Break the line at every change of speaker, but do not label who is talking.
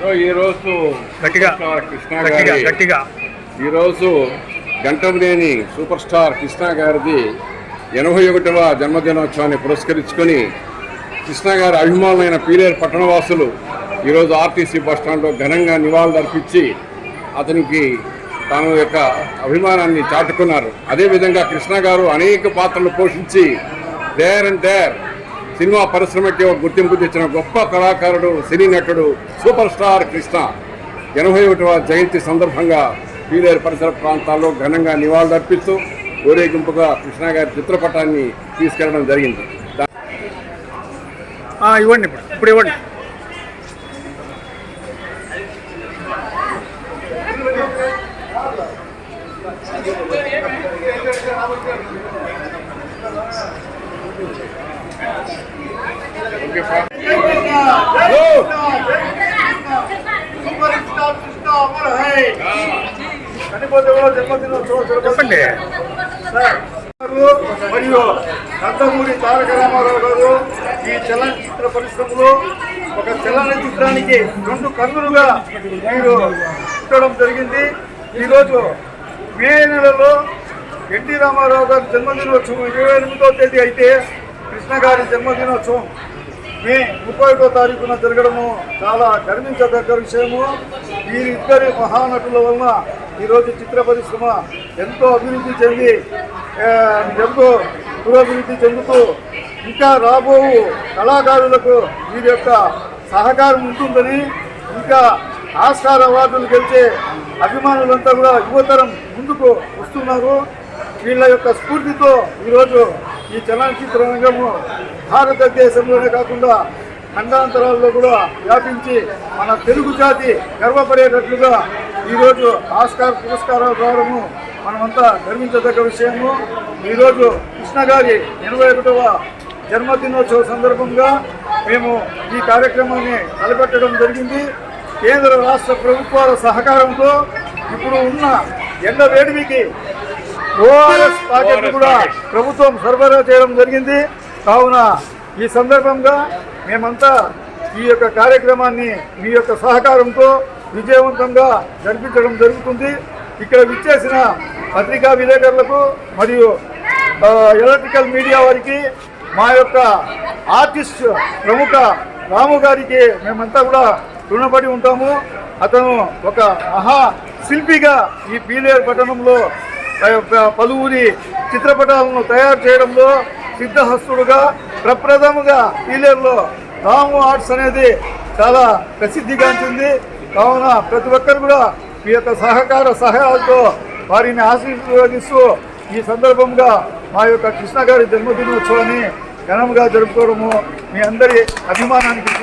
ఈరోజు
గట్టిగా
కృష్ణ ఈరోజు గంటంనేని సూపర్ స్టార్ కృష్ణ గారిది ఎనభై ఒకటవ జన్మదినోత్సవాన్ని పురస్కరించుకొని కృష్ణ గారి అభిమానులైన పీలేరు పట్టణవాసులు ఈరోజు ఆర్టీసీ బస్టాండ్లో ఘనంగా నివాళులర్పించి అతనికి తన యొక్క అభిమానాన్ని చాటుకున్నారు. అదేవిధంగా కృష్ణ గారు అనేక పాత్రలు పోషించి డేర్ అండ్ డేర్ సినిమా పరిశ్రమకి ఒక గుర్తింపు తెచ్చిన గొప్ప కళాకారుడు సినీ నటుడు సూపర్ స్టార్ కృష్ణ. ఎనభై ఒకటవ జయంతి సందర్భంగా పీలేరు పరిసర ప్రాంతాల్లో ఘనంగా నివాళులర్పిస్తూ ఊరేగింపుగా కృష్ణ గారి చిత్రపటాన్ని తీసుకెళ్ళడం జరిగింది.
ఇవ్వండి ఇప్పుడు. ఇప్పుడు ఇవ్వండి. చెప్పండి.
మరియు నందమూరి తారక రామారావు గారు ఈ చలనచిత్ర పరిశ్రమలో ఒక చలనచిత్రానికి రెండు కన్నులుగా మీరు ఉండడం జరిగింది. ఈరోజు మే నెలలో ఎన్టీ రామారావు గారి జన్మదినోత్సవం ఇరవై ఎనిమిదో తేదీ అయితే కృష్ణ గారి జన్మదినోత్సవం. మే ముప్పై ఒకటో తారీఖున జరగడము చాలా గర్వించదగ్గ విషయము. వీరిద్దరి మహానటుల వలన ఈరోజు చిత్ర పరిశ్రమ ఎంతో అభివృద్ధి చెంది ఎంతో పురోభివృద్ధి చెందుతూ ఇంకా రాబో కళాకారులకు వీరి యొక్క సహకారం ఉంటుందని ఇంకా ఆస్కార్ అవార్డులు గెలిచే అభిమానులంతా కూడా యువతరం ముందుకు వస్తున్నారు. వీళ్ళ యొక్క స్ఫూర్తితో ఈరోజు ఈ చలనచిత్ర రంగము భారతదేశంలోనే కాకుండా ఖండాంతరాల్లో కూడా వ్యాపించి మన తెలుగు జాతి గర్వపడేటట్లుగా ఈరోజు ఆస్కార్ పురస్కారాలు రావడము మనమంతా గర్వించదగ్గ విషయము. ఈరోజు కృష్ణ గారి ఎనభై ఒకటవ జన్మదినోత్సవ సందర్భంగా మేము ఈ కార్యక్రమాన్ని తలపెట్టడం జరిగింది. కేంద్ర రాష్ట్ర ప్రభుత్వాల సహకారంతో ఇప్పుడు ఉన్న ఎండ వేడిమికి ఓఆర్ఎస్ ప్యాకెట్ కూడా ప్రభుత్వం సరఫరా చేయడం జరిగింది. కావున ఈ సందర్భంగా మేమంతా ఈ యొక్క కార్యక్రమాన్ని మీ యొక్క సహకారంతో విజయవంతంగా జరిపించడం జరుగుతుంది. ఇక్కడ విచ్చేసిన పత్రికా విలేకరులకు మరియు ఎలక్ట్రికల్ మీడియా వారికి మా యొక్క ఆర్టిస్ట్ ప్రముఖ రాము గారికి మేమంతా కూడా రుణపడి ఉంటాము. అతను ఒక మహా శిల్పిగా ఈ పీలేరు పట్టణంలో పలువురి చిత్రపటాలను తయారు చేయడంలో సిద్ధహస్తుడుగా ప్రప్రథముగా ఈలేర్లో రాము ఆర్ట్స్ అనేది చాలా ప్రసిద్ధిగాంచింది కావున ప్రతి ఒక్కరు కూడా మీ యొక్క సహకార సహాయాలతో వారిని ఆశీర్వదిస్తూ ఈ సందర్భంగా మా యొక్క కృష్ణ గారి జన్మదినోత్సవాన్ని ఘనంగా జరుపుకోవడము మీ అందరి అభిమానానికి